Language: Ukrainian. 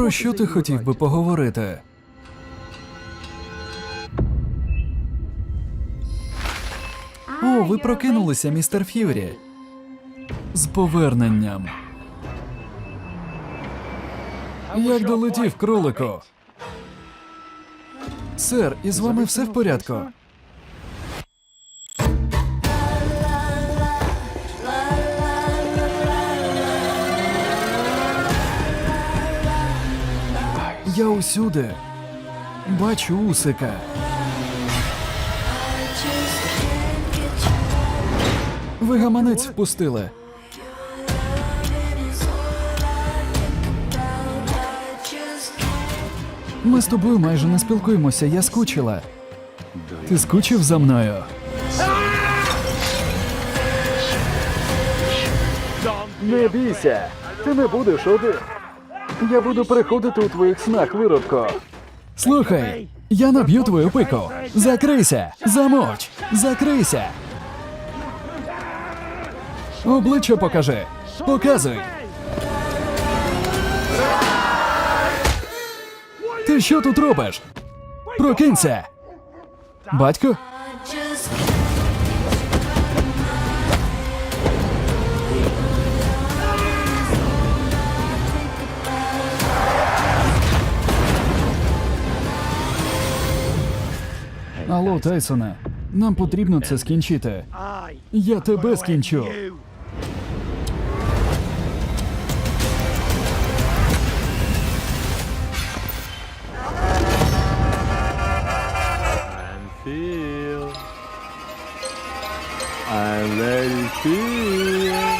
Про що ти хотів би поговорити? О, ви прокинулися, містер Ф'юрі. З поверненням. Як долетів, кролику? Сер, із вами все в порядку? Я усюди. Бачу усика. Ви гаманець впустили. Ми з тобою майже не спілкуємося, я скучила. Ти скучив за мною? Не бійся, ти не будеш один. Я буду приходити у твоїх снах, виродко. Слухай, я наб'ю твою пику. Закрийся, замовч, закрийся. Обличчя покажи. Показуй. Ти що тут робиш? Прокинься. Батько? Алло, Тайсоне, нам потрібно це скінчити. Я тебе скінчу. I let it feel.